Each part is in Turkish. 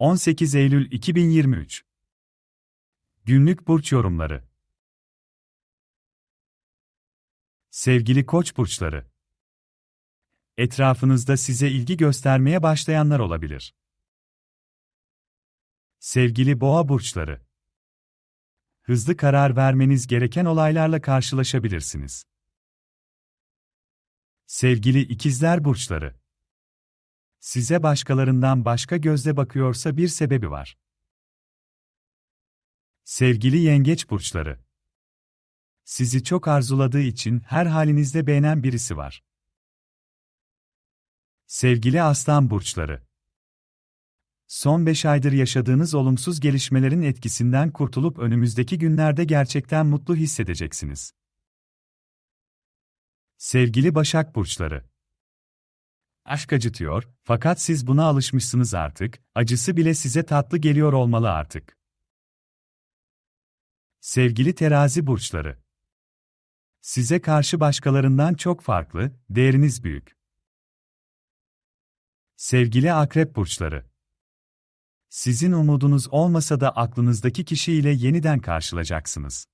18 Eylül 2023 Günlük burç yorumları. Sevgili Koç burçları. Etrafınızda size ilgi göstermeye başlayanlar olabilir. Sevgili Boğa burçları. Hızlı karar vermeniz gereken olaylarla karşılaşabilirsiniz. Sevgili İkizler burçları. Size başkalarından başka gözle bakıyorsa bir sebebi var. Sevgili Yengeç burçları. Sizi çok arzuladığı için her halinizde beğenen birisi var. Sevgili Aslan burçları. Son 5 aydır yaşadığınız olumsuz gelişmelerin etkisinden kurtulup önümüzdeki günlerde gerçekten mutlu hissedeceksiniz. Sevgili Başak burçları. Aşk acıtıyor, fakat siz buna alışmışsınız artık, acısı bile size tatlı geliyor olmalı artık. Sevgili terazi burçları. Size karşı başkalarından çok farklı, değeriniz büyük. Sevgili akrep burçları. Sizin umudunuz olmasa da aklınızdaki kişiyle yeniden karşılayacaksınız.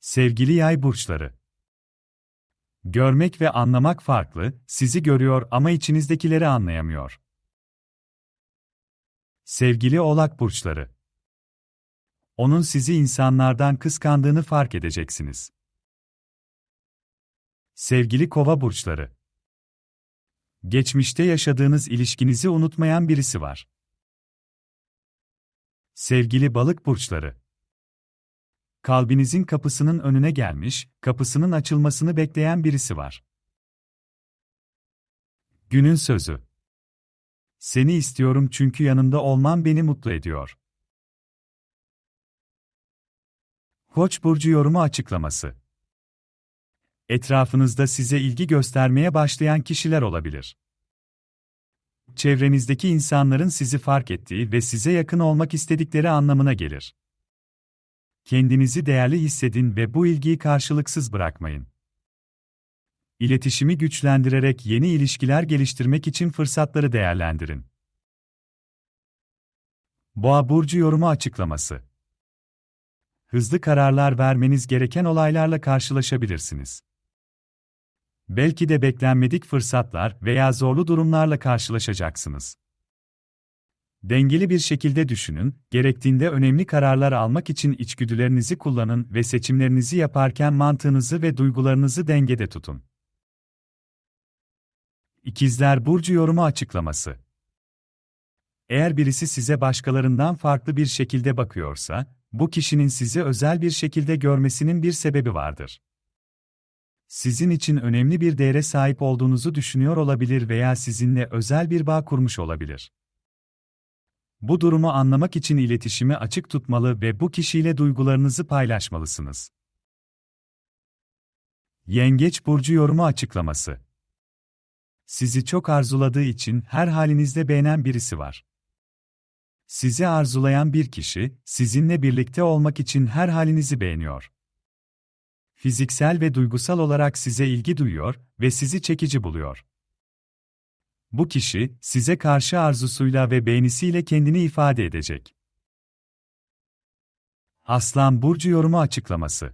Sevgili yay burçları. Görmek ve anlamak farklı, sizi görüyor ama içinizdekileri anlayamıyor. Sevgili Oğlak burçları. Onun sizi insanlardan kıskandığını fark edeceksiniz. Sevgili Kova burçları. Geçmişte yaşadığınız ilişkinizi unutmayan birisi var. Sevgili Balık burçları kalbinizin kapısının önüne gelmiş, kapısının açılmasını bekleyen birisi var. Günün sözü. Seni istiyorum çünkü yanımda olman beni mutlu ediyor. Koç burcu yorumu açıklaması. Etrafınızda size ilgi göstermeye başlayan kişiler olabilir. Çevrenizdeki insanların sizi fark ettiği ve size yakın olmak istedikleri anlamına gelir. Kendinizi değerli hissedin ve bu ilgiyi karşılıksız bırakmayın. İletişimi güçlendirerek yeni ilişkiler geliştirmek için fırsatları değerlendirin. Boğa burcu yorumu açıklaması. Hızlı kararlar vermeniz gereken olaylarla karşılaşabilirsiniz. Belki de beklenmedik fırsatlar veya zorlu durumlarla karşılaşacaksınız. Dengeli bir şekilde düşünün, gerektiğinde önemli kararlar almak için içgüdülerinizi kullanın ve seçimlerinizi yaparken mantığınızı ve duygularınızı dengede tutun. İkizler Burcu yorumu açıklaması. Eğer birisi size başkalarından farklı bir şekilde bakıyorsa, bu kişinin sizi özel bir şekilde görmesinin bir sebebi vardır. Sizin için önemli bir değere sahip olduğunuzu düşünüyor olabilir veya sizinle özel bir bağ kurmuş olabilir. Bu durumu anlamak için iletişimi açık tutmalı ve bu kişiyle duygularınızı paylaşmalısınız. Yengeç burcu yorumu açıklaması. Sizi çok arzuladığı için her halinizde beğenen birisi var. Sizi arzulayan bir kişi, sizinle birlikte olmak için her halinizi beğeniyor. Fiziksel ve duygusal olarak size ilgi duyuyor ve sizi çekici buluyor. Bu kişi, size karşı arzusuyla ve beğenisiyle kendini ifade edecek. Aslan Burcu yorumu açıklaması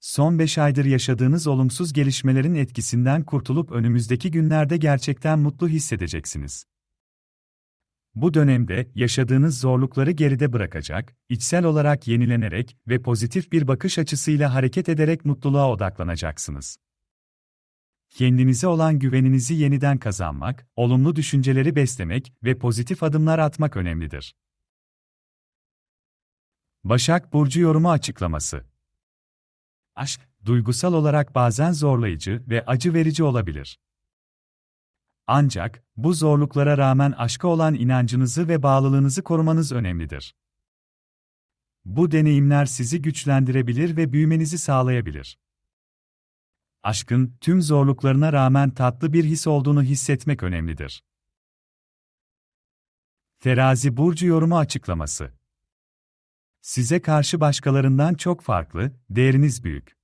Son 5 aydır yaşadığınız olumsuz gelişmelerin etkisinden kurtulup önümüzdeki günlerde gerçekten mutlu hissedeceksiniz. Bu dönemde yaşadığınız zorlukları geride bırakacak, içsel olarak yenilenerek ve pozitif bir bakış açısıyla hareket ederek mutluluğa odaklanacaksınız. Kendinize olan güveninizi yeniden kazanmak, olumlu düşünceleri beslemek ve pozitif adımlar atmak önemlidir. Başak Burcu yorumu açıklaması Aşk, duygusal olarak bazen zorlayıcı ve acı verici olabilir. Ancak, bu zorluklara rağmen aşka olan inancınızı ve bağlılığınızı korumanız önemlidir. Bu deneyimler sizi güçlendirebilir ve büyümenizi sağlayabilir aşkın tüm zorluklarına rağmen tatlı bir his olduğunu hissetmek önemlidir. Terazi burcu yorumu açıklaması. Size karşı başkalarından çok farklı, değeriniz büyük.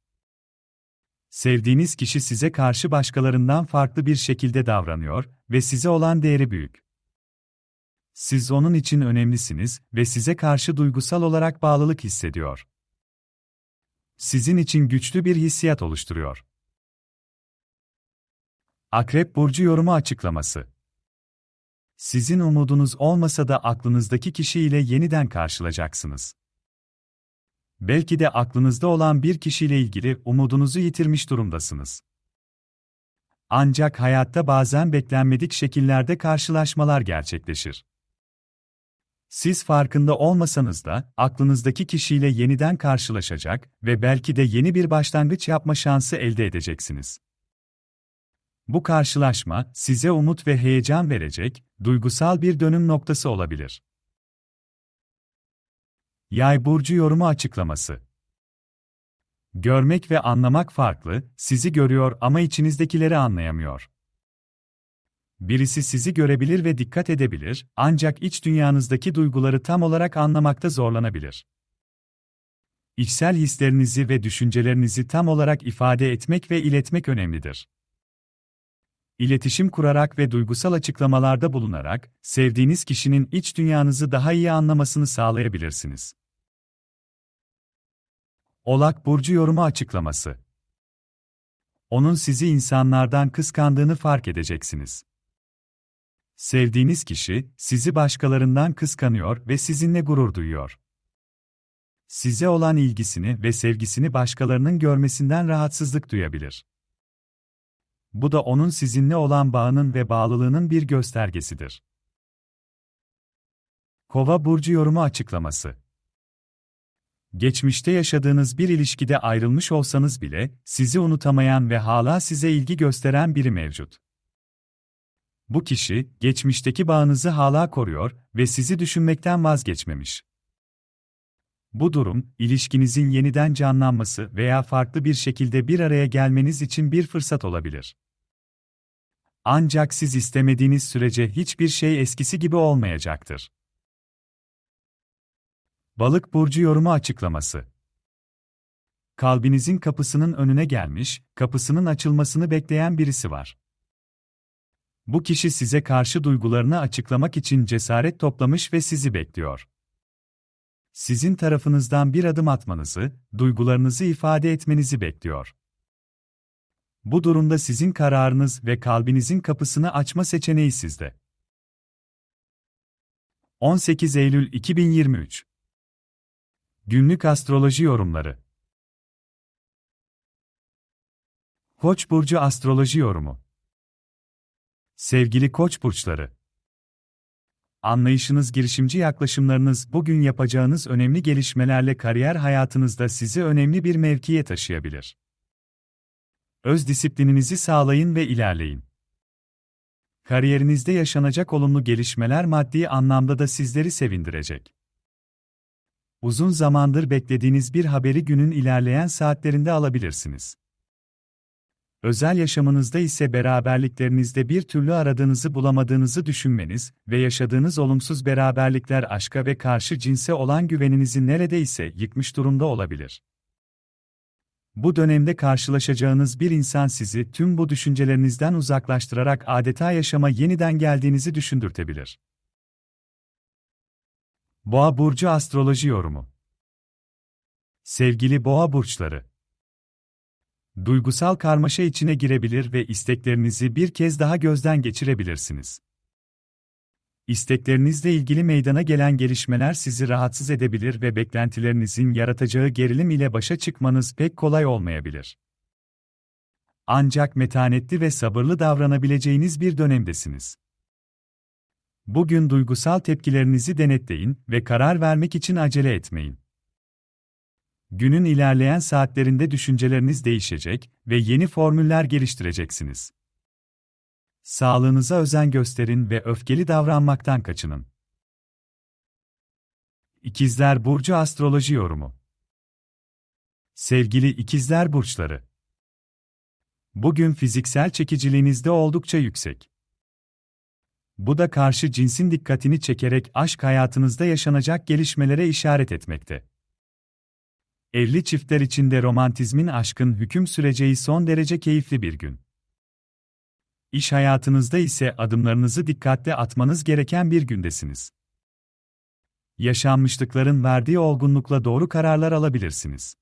Sevdiğiniz kişi size karşı başkalarından farklı bir şekilde davranıyor ve size olan değeri büyük. Siz onun için önemlisiniz ve size karşı duygusal olarak bağlılık hissediyor. Sizin için güçlü bir hissiyat oluşturuyor. Akrep burcu yorumu açıklaması. Sizin umudunuz olmasa da aklınızdaki kişiyle yeniden karşılayacaksınız. Belki de aklınızda olan bir kişiyle ilgili umudunuzu yitirmiş durumdasınız. Ancak hayatta bazen beklenmedik şekillerde karşılaşmalar gerçekleşir. Siz farkında olmasanız da aklınızdaki kişiyle yeniden karşılaşacak ve belki de yeni bir başlangıç yapma şansı elde edeceksiniz. Bu karşılaşma size umut ve heyecan verecek, duygusal bir dönüm noktası olabilir. Yay burcu yorumu açıklaması. Görmek ve anlamak farklı, sizi görüyor ama içinizdekileri anlayamıyor. Birisi sizi görebilir ve dikkat edebilir, ancak iç dünyanızdaki duyguları tam olarak anlamakta zorlanabilir. İçsel hislerinizi ve düşüncelerinizi tam olarak ifade etmek ve iletmek önemlidir. İletişim kurarak ve duygusal açıklamalarda bulunarak, sevdiğiniz kişinin iç dünyanızı daha iyi anlamasını sağlayabilirsiniz. Olak Burcu yorumu açıklaması. Onun sizi insanlardan kıskandığını fark edeceksiniz. Sevdiğiniz kişi, sizi başkalarından kıskanıyor ve sizinle gurur duyuyor. Size olan ilgisini ve sevgisini başkalarının görmesinden rahatsızlık duyabilir. Bu da onun sizinle olan bağının ve bağlılığının bir göstergesidir. Kova burcu yorumu açıklaması. Geçmişte yaşadığınız bir ilişkide ayrılmış olsanız bile sizi unutamayan ve hala size ilgi gösteren biri mevcut. Bu kişi, geçmişteki bağınızı hala koruyor ve sizi düşünmekten vazgeçmemiş. Bu durum, ilişkinizin yeniden canlanması veya farklı bir şekilde bir araya gelmeniz için bir fırsat olabilir. Ancak siz istemediğiniz sürece hiçbir şey eskisi gibi olmayacaktır. Balık burcu yorumu açıklaması. Kalbinizin kapısının önüne gelmiş, kapısının açılmasını bekleyen birisi var. Bu kişi size karşı duygularını açıklamak için cesaret toplamış ve sizi bekliyor. Sizin tarafınızdan bir adım atmanızı, duygularınızı ifade etmenizi bekliyor. Bu durumda sizin kararınız ve kalbinizin kapısını açma seçeneği sizde. 18 Eylül 2023 Günlük astroloji yorumları Koç burcu astroloji yorumu Sevgili Koç burçları, anlayışınız, girişimci yaklaşımlarınız bugün yapacağınız önemli gelişmelerle kariyer hayatınızda sizi önemli bir mevkiye taşıyabilir. Öz disiplininizi sağlayın ve ilerleyin. Kariyerinizde yaşanacak olumlu gelişmeler maddi anlamda da sizleri sevindirecek. Uzun zamandır beklediğiniz bir haberi günün ilerleyen saatlerinde alabilirsiniz. Özel yaşamınızda ise beraberliklerinizde bir türlü aradığınızı bulamadığınızı düşünmeniz ve yaşadığınız olumsuz beraberlikler aşka ve karşı cinse olan güveninizi neredeyse yıkmış durumda olabilir. Bu dönemde karşılaşacağınız bir insan sizi tüm bu düşüncelerinizden uzaklaştırarak adeta yaşama yeniden geldiğinizi düşündürtebilir. Boğa burcu astroloji yorumu. Sevgili Boğa burçları, duygusal karmaşa içine girebilir ve isteklerinizi bir kez daha gözden geçirebilirsiniz. İsteklerinizle ilgili meydana gelen gelişmeler sizi rahatsız edebilir ve beklentilerinizin yaratacağı gerilim ile başa çıkmanız pek kolay olmayabilir. Ancak metanetli ve sabırlı davranabileceğiniz bir dönemdesiniz. Bugün duygusal tepkilerinizi denetleyin ve karar vermek için acele etmeyin. Günün ilerleyen saatlerinde düşünceleriniz değişecek ve yeni formüller geliştireceksiniz. Sağlığınıza özen gösterin ve öfkeli davranmaktan kaçının. İkizler Burcu Astroloji Yorumu Sevgili İkizler Burçları Bugün fiziksel çekiciliğinizde oldukça yüksek. Bu da karşı cinsin dikkatini çekerek aşk hayatınızda yaşanacak gelişmelere işaret etmekte. Evli çiftler için de romantizmin aşkın hüküm süreceği son derece keyifli bir gün. İş hayatınızda ise adımlarınızı dikkatle atmanız gereken bir gündesiniz. Yaşanmışlıkların verdiği olgunlukla doğru kararlar alabilirsiniz.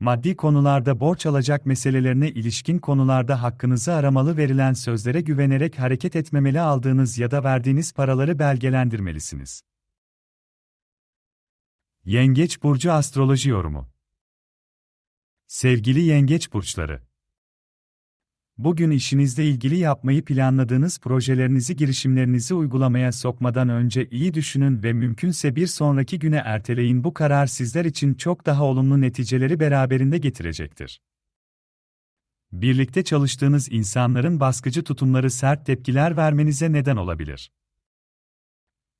Maddi konularda borç alacak meselelerine ilişkin konularda hakkınızı aramalı verilen sözlere güvenerek hareket etmemeli aldığınız ya da verdiğiniz paraları belgelendirmelisiniz. Yengeç burcu astroloji yorumu. Sevgili yengeç burçları, Bugün işinizle ilgili yapmayı planladığınız projelerinizi girişimlerinizi uygulamaya sokmadan önce iyi düşünün ve mümkünse bir sonraki güne erteleyin. Bu karar sizler için çok daha olumlu neticeleri beraberinde getirecektir. Birlikte çalıştığınız insanların baskıcı tutumları sert tepkiler vermenize neden olabilir.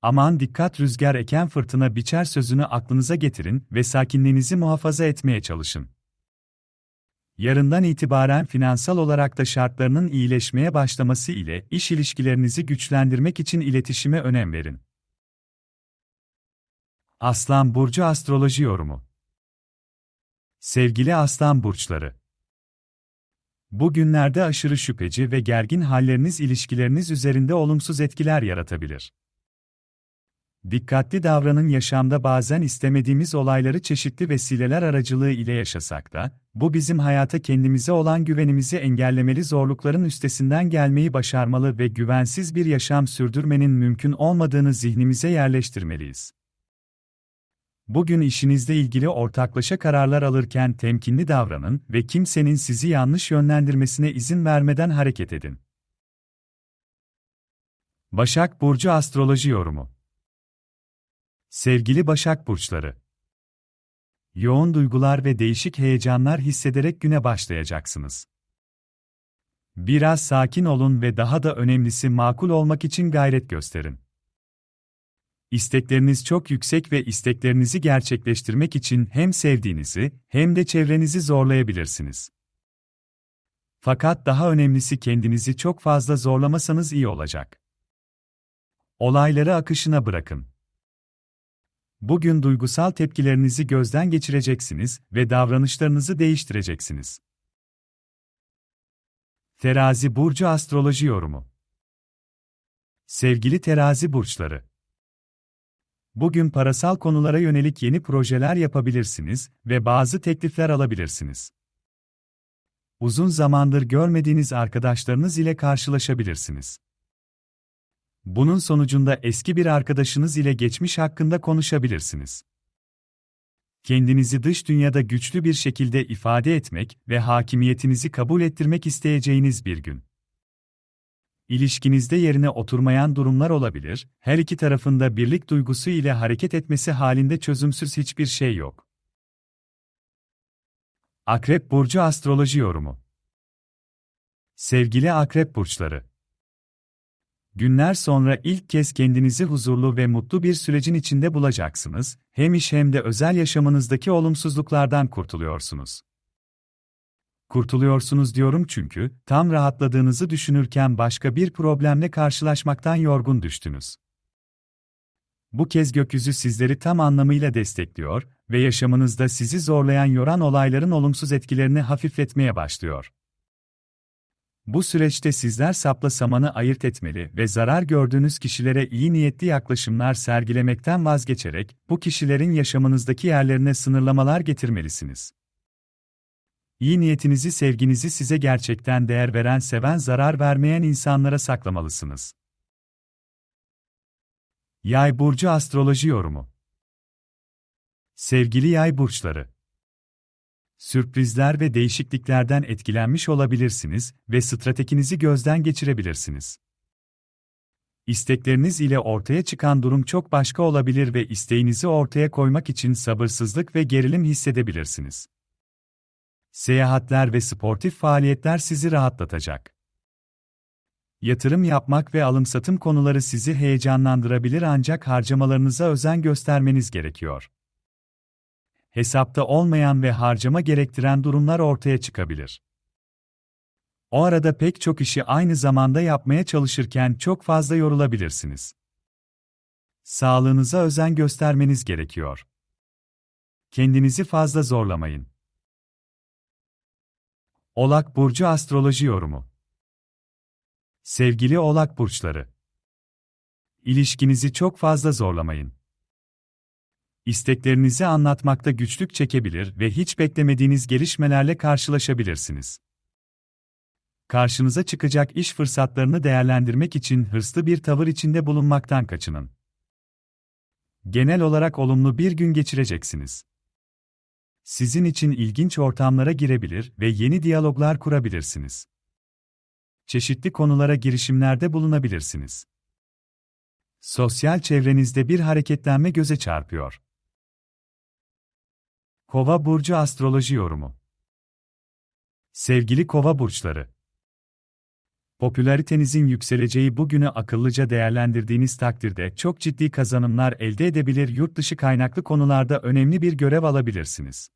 Aman dikkat rüzgar eken fırtına biçer sözünü aklınıza getirin ve sakinliğinizi muhafaza etmeye çalışın yarından itibaren finansal olarak da şartlarının iyileşmeye başlaması ile iş ilişkilerinizi güçlendirmek için iletişime önem verin. Aslan Burcu Astroloji Yorumu Sevgili Aslan Burçları Bugünlerde aşırı şüpheci ve gergin halleriniz ilişkileriniz üzerinde olumsuz etkiler yaratabilir. Dikkatli davranın yaşamda bazen istemediğimiz olayları çeşitli vesileler aracılığı ile yaşasak da, bu bizim hayata kendimize olan güvenimizi engellemeli zorlukların üstesinden gelmeyi başarmalı ve güvensiz bir yaşam sürdürmenin mümkün olmadığını zihnimize yerleştirmeliyiz. Bugün işinizle ilgili ortaklaşa kararlar alırken temkinli davranın ve kimsenin sizi yanlış yönlendirmesine izin vermeden hareket edin. Başak Burcu Astroloji Yorumu Sevgili Başak Burçları Yoğun duygular ve değişik heyecanlar hissederek güne başlayacaksınız. Biraz sakin olun ve daha da önemlisi makul olmak için gayret gösterin. İstekleriniz çok yüksek ve isteklerinizi gerçekleştirmek için hem sevdiğinizi hem de çevrenizi zorlayabilirsiniz. Fakat daha önemlisi kendinizi çok fazla zorlamasanız iyi olacak. Olayları akışına bırakın. Bugün duygusal tepkilerinizi gözden geçireceksiniz ve davranışlarınızı değiştireceksiniz. Terazi burcu astroloji yorumu. Sevgili terazi burçları, Bugün parasal konulara yönelik yeni projeler yapabilirsiniz ve bazı teklifler alabilirsiniz. Uzun zamandır görmediğiniz arkadaşlarınız ile karşılaşabilirsiniz. Bunun sonucunda eski bir arkadaşınız ile geçmiş hakkında konuşabilirsiniz. Kendinizi dış dünyada güçlü bir şekilde ifade etmek ve hakimiyetinizi kabul ettirmek isteyeceğiniz bir gün. İlişkinizde yerine oturmayan durumlar olabilir, her iki tarafında birlik duygusu ile hareket etmesi halinde çözümsüz hiçbir şey yok. Akrep Burcu Astroloji Yorumu Sevgili Akrep Burçları Günler sonra ilk kez kendinizi huzurlu ve mutlu bir sürecin içinde bulacaksınız, hem iş hem de özel yaşamınızdaki olumsuzluklardan kurtuluyorsunuz. Kurtuluyorsunuz diyorum çünkü, tam rahatladığınızı düşünürken başka bir problemle karşılaşmaktan yorgun düştünüz. Bu kez gökyüzü sizleri tam anlamıyla destekliyor ve yaşamınızda sizi zorlayan yoran olayların olumsuz etkilerini hafifletmeye başlıyor. Bu süreçte sizler sapla samanı ayırt etmeli ve zarar gördüğünüz kişilere iyi niyetli yaklaşımlar sergilemekten vazgeçerek bu kişilerin yaşamınızdaki yerlerine sınırlamalar getirmelisiniz. İyi niyetinizi, sevginizi size gerçekten değer veren, seven, zarar vermeyen insanlara saklamalısınız. Yay burcu astroloji yorumu. Sevgili yay burçları, sürprizler ve değişikliklerden etkilenmiş olabilirsiniz ve stratejinizi gözden geçirebilirsiniz. İstekleriniz ile ortaya çıkan durum çok başka olabilir ve isteğinizi ortaya koymak için sabırsızlık ve gerilim hissedebilirsiniz. Seyahatler ve sportif faaliyetler sizi rahatlatacak. Yatırım yapmak ve alım-satım konuları sizi heyecanlandırabilir ancak harcamalarınıza özen göstermeniz gerekiyor hesapta olmayan ve harcama gerektiren durumlar ortaya çıkabilir. O arada pek çok işi aynı zamanda yapmaya çalışırken çok fazla yorulabilirsiniz. Sağlığınıza özen göstermeniz gerekiyor. Kendinizi fazla zorlamayın. Olak burcu astroloji yorumu Sevgili Oğlak burçları. İlişkinizi çok fazla zorlamayın. İsteklerinizi anlatmakta güçlük çekebilir ve hiç beklemediğiniz gelişmelerle karşılaşabilirsiniz. Karşınıza çıkacak iş fırsatlarını değerlendirmek için hırslı bir tavır içinde bulunmaktan kaçının. Genel olarak olumlu bir gün geçireceksiniz. Sizin için ilginç ortamlara girebilir ve yeni diyaloglar kurabilirsiniz. Çeşitli konulara girişimlerde bulunabilirsiniz. Sosyal çevrenizde bir hareketlenme göze çarpıyor. Kova burcu astroloji yorumu. Sevgili Kova burçları, popülaritenizin yükseleceği bu günü akıllıca değerlendirdiğiniz takdirde çok ciddi kazanımlar elde edebilir, yurt dışı kaynaklı konularda önemli bir görev alabilirsiniz.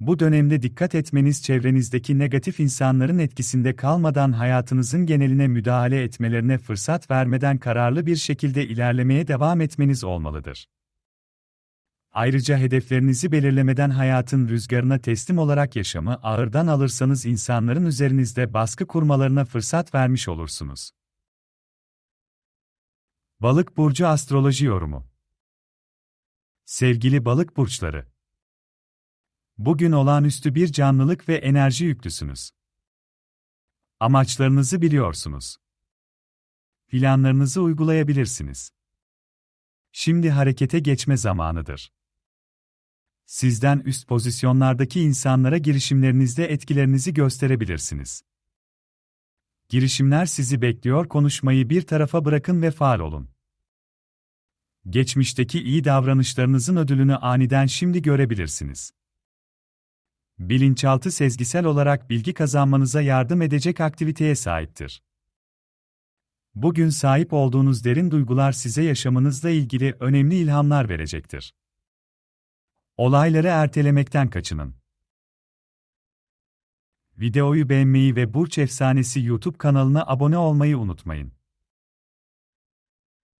Bu dönemde dikkat etmeniz çevrenizdeki negatif insanların etkisinde kalmadan hayatınızın geneline müdahale etmelerine fırsat vermeden kararlı bir şekilde ilerlemeye devam etmeniz olmalıdır. Ayrıca hedeflerinizi belirlemeden hayatın rüzgarına teslim olarak yaşamı ağırdan alırsanız insanların üzerinizde baskı kurmalarına fırsat vermiş olursunuz. Balık burcu astroloji yorumu. Sevgili balık burçları, Bugün olağanüstü bir canlılık ve enerji yüklüsünüz. Amaçlarınızı biliyorsunuz. Planlarınızı uygulayabilirsiniz. Şimdi harekete geçme zamanıdır. Sizden üst pozisyonlardaki insanlara girişimlerinizde etkilerinizi gösterebilirsiniz. Girişimler sizi bekliyor, konuşmayı bir tarafa bırakın ve faal olun. Geçmişteki iyi davranışlarınızın ödülünü aniden şimdi görebilirsiniz. Bilinçaltı sezgisel olarak bilgi kazanmanıza yardım edecek aktiviteye sahiptir. Bugün sahip olduğunuz derin duygular size yaşamınızla ilgili önemli ilhamlar verecektir. Olayları ertelemekten kaçının. Videoyu beğenmeyi ve Burç Efsanesi YouTube kanalına abone olmayı unutmayın.